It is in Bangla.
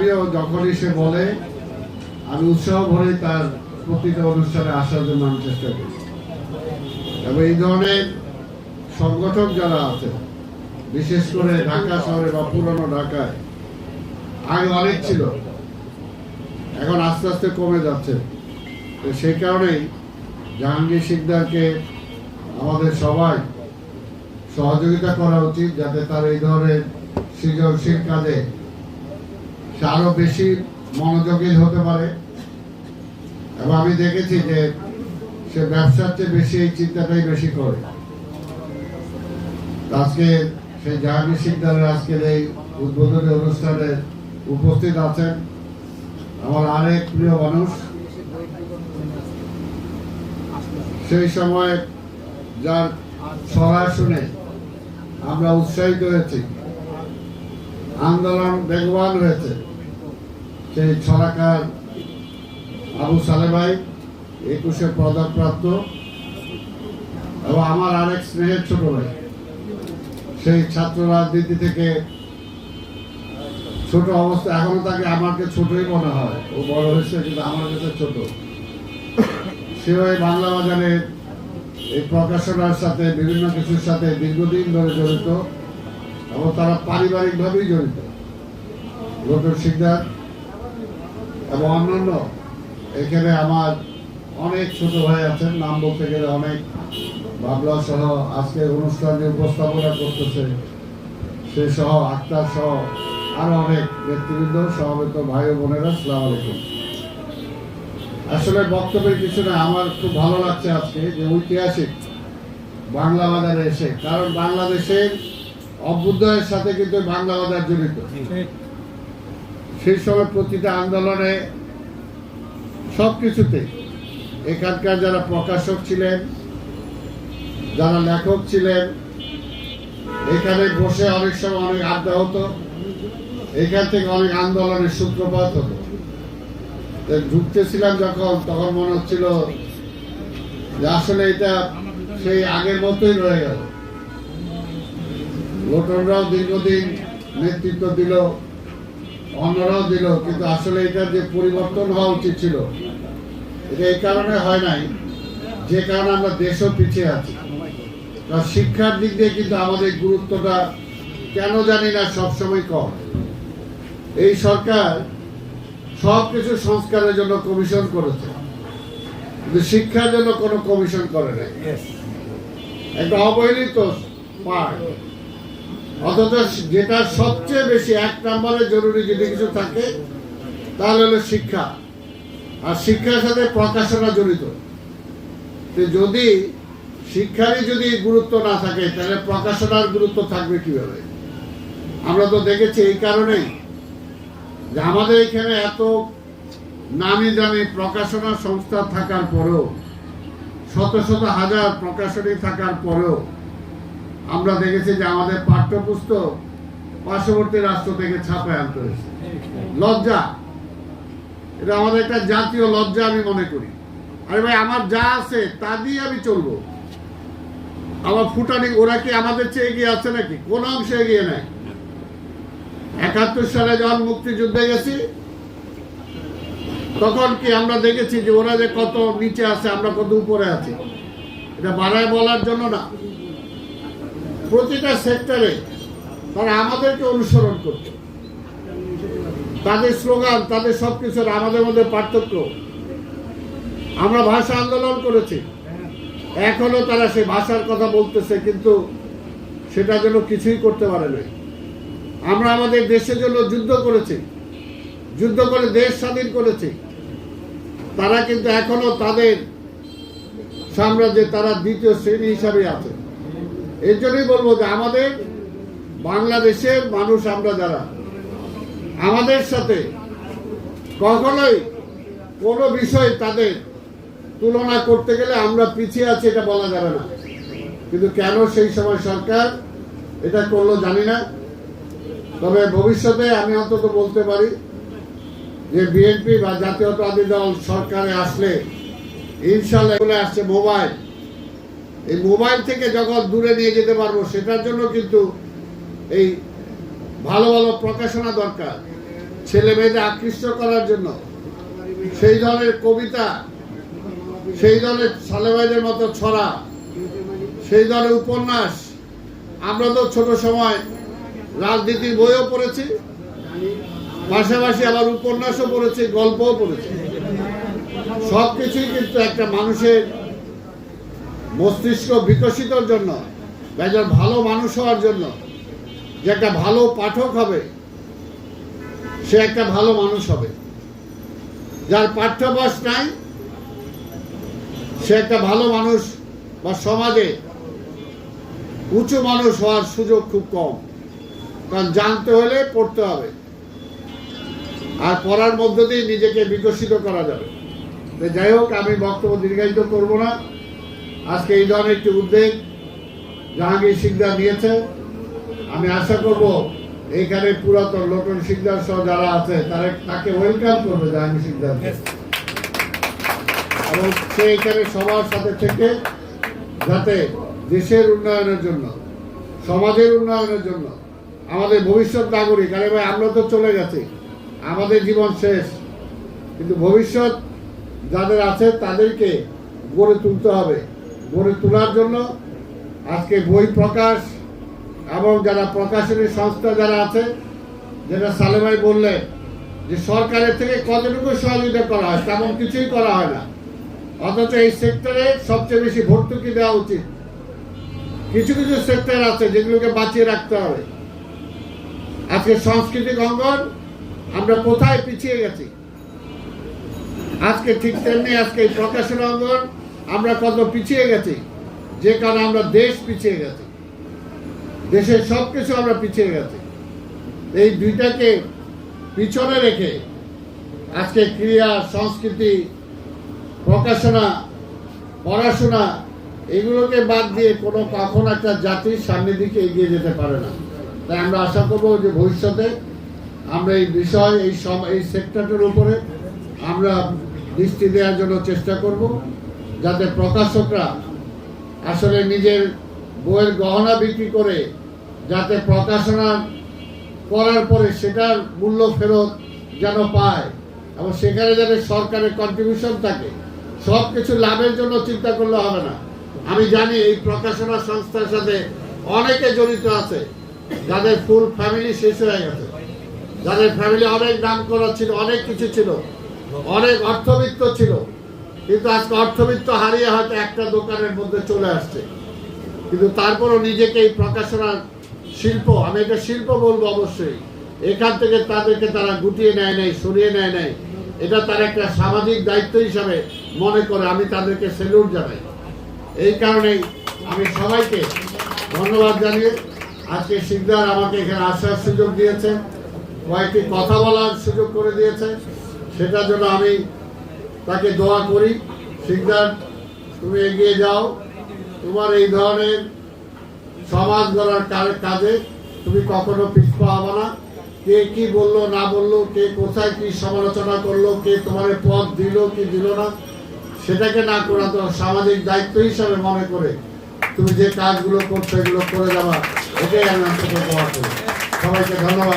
আমিও যখনই সে বলে, আমি উৎসাহ ভরে তার প্রতিটা অনুষ্ঠানে আসার জন্য আমি চেষ্টা করি। এবং এই ধরনের সংগঠক যারা আছে, বিশেষ করে ঢাকা শহরে বা পুরনো ঢাকায়, আগে অনেক ছিল, এখন আস্তে আস্তে কমে যাচ্ছে। তো সেই কারণেই জাহাঙ্গীর শিকদারকে আমাদের সবাই সহযোগিতা করা উচিত, যাতে তার এই ধরনের সৃজনশীল কাজে আরও বেশি মনোযোগী হতে পারে। এবং আমি দেখেছি যে সে ব্যবসার চেয়ে বেশি এই চিন্তাটাই বেশি করে। আজকে সেই জাহাঙ্গীর শিকদারের আজকের এই উদ্বোধনী অনুষ্ঠানে উপস্থিত আছেন আমার আরেক প্রিয় মানুষ। সেই সময় যার ছড়া শুনে আমরা উৎসাহিত হয়েছি। আন্দোলন বেগবান হয়েছে। সেই ছড়াকার আবু সালে ভাই একুশে পদকপ্রাপ্ত এবং আমার আরেক স্নেহের ছোট ভাই। সেই ছাত্র রাজনীতি থেকে ছোট অবস্থা এখনও তাকে আমাকে ছোটই মনে হয়। ও বড় হয়েছে, কিন্তু আমার কাছে ছোট। সেও এই বাংলা বাজারের এই প্রকাশনার সাথে, বিভিন্ন কিছুর সাথে দীর্ঘদিন ধরে জড়িত এবং তারা পারিবারিকভাবেই জড়িত। লোটন সিকদার এবং অন্যান্য, এখানে আমার অনেক ছোট ভাই আছেন, নাম বলতে গেলে অনেক বাবলা সহ আজকে অনুষ্ঠানে উপস্থাপনা করতেছে। সে সহ আক্তার সহ আরও অনেক নেতৃবৃন্দ সমাবেত ভাই বোনেরা সালাম আলাইকুম। আসলে বক্তব্যের কিছু না আমার খুব ভালো লাগছে আজকে যে ঐতিহাসিক বাংলা বাজারে এসে, কারণ বাংলাদেশের অভ্যুদয়ের সাথে কিন্তু বাংলা বাজার জড়িত। সেই সময় প্রতিটা আন্দোলনে সব কিছুতে এখানকার যারা প্রকাশক ছিলেন, যারা লেখক ছিলেন, এখানে বসে অনেক সময় অনেক আড্ডা হতো, এখান থেকে অনেক আন্দোলনের সূত্রপাত হতো। ঢুকতেছিলাম যখন, তখন মনে হচ্ছিল যে আসলে এটা সেই আগের মতোই রয়ে গেল। লোটনরাও দীর্ঘদিন নেতৃত্ব দিল অন্যরাও দিল কিন্তু আসলে এটা যে পরিবর্তন হওয়া উচিত ছিল এটা এই কারণে হয় নাই। যে কারণে আমরা দেশও পিছিয়ে আছি। কারণ শিক্ষার দিক দিয়ে কিন্তু আমাদের গুরুত্বটা কেন জানি না সবসময় কম। এই সরকার সব কিছু সংস্কারের জন্য কমিশন করেছে। কিন্তু শিক্ষার জন্য কোনো কমিশন করে নাই। একটা অবহেলিত পার্ট অথচ যেটা সবচেয়ে বেশি, এক নম্বরে জরুরি যদি কিছু থাকে, তাহলে হলো শিক্ষা। আর শিক্ষার সাথে প্রকাশনা জড়িত। যদি শিক্ষারই যদি গুরুত্ব না থাকে, তাহলে প্রকাশনার গুরুত্ব থাকবে কীভাবে? আমরা তো দেখেছি এই কারণেই যে আমাদের এখানে এত নামি দামি প্রকাশনা সংস্থা থাকার পরেও, শত শত হাজার প্রকাশনী থাকার পরেও আমরা দেখেছি যে আমাদের পাঠ্যপুস্তক পার্শ্ববর্তী রাষ্ট্র থেকে ছাপায় আনতে হয়েছে। লজ্জা। এটা আমাদের একটা জাতীয় লজ্জা আমি মনে করি। আরে ভাই, আমার যা আছে, তা দিয়ে আমি চলবো। আমার ফুটানি, ওরা কি আমাদের চেয়ে এগিয়ে আছে নাকি? কোন অংশে এগিয়ে নেয় একাত্তর সালে যখন মুক্তিযুদ্ধে গেছি, তখন কি আমরা দেখেছি যে ওরা যে কত নিচে আছে, আমরা কত উপরে আছি? এটা বাড়ায় বলার জন্য না। প্রতিটা সেক্টরে তারা আমাদেরকে অনুসরণ করছে। তাদের স্লোগান, তাদের সব কিছুর আমাদের মধ্যে পার্থক্য। আমরা ভাষা আন্দোলন করেছি। এখনও তারা সে ভাষার কথা বলতেছে, কিন্তু সেটা যেন কিছুই করতে পারে না আমরা আমাদের দেশের জন্য যুদ্ধ করেছি। যুদ্ধ করে দেশ স্বাধীন করেছি। তারা কিন্তু এখনও তাদের সাম্রাজ্যে তারা দ্বিতীয় শ্রেণি হিসাবে আছে। এর জন্যই বলব যে আমাদের বাংলাদেশের মানুষ আমরা যারা, আমাদের সাথে কখনোই কোনো বিষয় তাদের তুলনা করতে গেলে আমরা পিছিয়ে আছি এটা বলা যাবে না। কিন্তু কেন সেই সময় সরকার এটা করল জানি না। তবে ভবিষ্যতে আমি অন্তত বলতে পারি যে বিএনপি বা জাতীয়তাবাদী দল সরকারে আসলে ইনশাল্লাহ আসছে মোবাইল। এই মোবাইল থেকে যখন দূরে নিয়ে যেতে পারব, সেটার জন্য কিন্তু এই ভালো ভালো প্রকাশনা দরকার, ছেলে মেয়েদের আকৃষ্ট করার জন্য। সেই ধরনের কবিতা, সেই ধরনের সালেবাইদের মতো ছড়া, সেই ধরনের উপন্যাস। আমরা তো ছোট সময় রাজনীতির বইও পড়েছি, পাশাপাশি আবার উপন্যাসও পড়েছি, গল্পও পড়েছি। সব কিছুই কিন্তু একটা মানুষের মস্তিষ্ক বিকশিতর জন্য, একজন ভালো মানুষ হওয়ার জন্য, যে একটা ভালো পাঠক হবে, সে একটা ভালো মানুষ হবে। যার পাঠ্যাভ্যাস নাই, সে একটা ভালো মানুষ বা সমাজে উঁচু মানুষ হওয়ার সুযোগ খুব কম। কারণ জানতে হলে পড়তে হবে। আর পড়ার মধ্য দিয়ে নিজেকে বিকশিত করা যাবে। যাই হোক, আমি বক্তব্য দীর্ঘায়িত করব না। আজকে এই ধরনের একটি উদ্যোগ জাহাঙ্গীর সিকদার নিয়েছে। আমি আশা করব এইখানে পুরাতন লোটন সিকদার সহ যারা আছে তারা তাকে ওয়েলকাম করবে জাহাঙ্গীর সিকদারকে এবং সে এখানে সবার সাথে থেকে যাতে দেশের উন্নয়নের জন্য সমাজের উন্নয়নের জন্য আমাদের ভবিষ্যৎ নাগরিক আরে ভাই আমরা তো চলে গেছি আমাদের জীবন শেষ। কিন্তু ভবিষ্যৎ যাদের আছে তাদেরকে গড়ে তুলতে হবে। গড়ে তোলার জন্য আজকে বই প্রকাশ এবং যারা প্রকাশনী সংস্থা যারা আছে, যেটা সালেমাই বললেন যে সরকারের থেকে কতটুকু সহযোগিতা করা হয়, তেমন কিছুই করা হয় না। অথচ এই সেক্টরে সবচেয়ে বেশি ভর্তুকি দেওয়া উচিত। কিছু কিছু সেক্টর আছে যেগুলোকে বাঁচিয়ে রাখতে হবে। আজকে সাংস্কৃতিক অঙ্গন, আমরা কোথায় পিছিয়ে গেছি? আজকে ঠিক তেমনি আজকে এই প্রকাশনা অঙ্গন আমরা কত পিছিয়ে গেছি? যে কারণে আমরা দেশ পিছিয়ে গেছি। দেশের সব কিছু আমরা পিছিয়ে গেছি। এই দুইটাকে পিছনে রেখে আজকে ক্রিয়া, সংস্কৃতি, প্রকাশনা, পড়াশোনা, এগুলোকে বাদ দিয়ে কোনো কখন একটা জাতির সামনের দিকে এগিয়ে যেতে পারে না। তাই আমরা আশা করব যে ভবিষ্যতে আমরা এই বিষয়, এই সব, এই সেক্টরটার উপরে আমরা দৃষ্টি দেওয়ার জন্য চেষ্টা করব। যাতে প্রকাশকরা আসলে নিজের বইয়ের গহনা বিক্রি করে যাতে প্রকাশনা করার পরে সেটার মূল্য ফেরত যেন পায় এবং সেখানে যাতে সরকারের কন্ট্রিবিউশন থাকে সব কিছু লাভের জন্য চিন্তা করলে হবে না। আমি জানি এই প্রকাশনা সংস্থার সাথে অনেকে জড়িত আছে, যাদের ফুল ফ্যামিলি শেষ হয়ে গেছে। যাদের ফ্যামিলি অনেক নাম করা ছিল, অনেক কিছু ছিল, অনেক অর্থবিত্ত ছিল। কিন্তু আজকে অর্থবিত্ত হারিয়ে হয়তো একটা দোকানের মধ্যে চলে আসছে। কিন্তু তারপরও নিজেকে এই প্রকাশনার শিল্প, আমি এটা শিল্প বলব অবশ্যই, এখান থেকে তাদেরকে তারা গুটিয়ে নেয় নাই, সরিয়ে নেয় নাই। এটা তার একটা সামাজিক দায়িত্ব হিসাবে মনে করে আমি তাদেরকে সেলুট জানাই। এই কারণেই আমি সবাইকে ধন্যবাদ জানিয়ে আজকে শিকদার আমাকে এখানে আসার সুযোগ দিয়েছে কয়েকটি কথা বলার সুযোগ করে দিয়েছে সেটার জন্য আমি তাকে দোয়া করি। সিকদার, তুমি এগিয়ে যাও। তোমার এই ধরনের সমাজ গড়ার কাজে তুমি কখনো পিছপা হবে না। কে কি বলল, না বলল, কে কোথায় কি সমালোচনা করল, কে তোমার পথ দিল, কি দিল না, সেটাকে না করা তো সামাজিক দায়িত্ব হিসাবে মনে করে তুমি যে কাজগুলো করছ, এগুলো করে যাবা। এটাই আমি অন্তত সবাইকে ধন্যবাদ।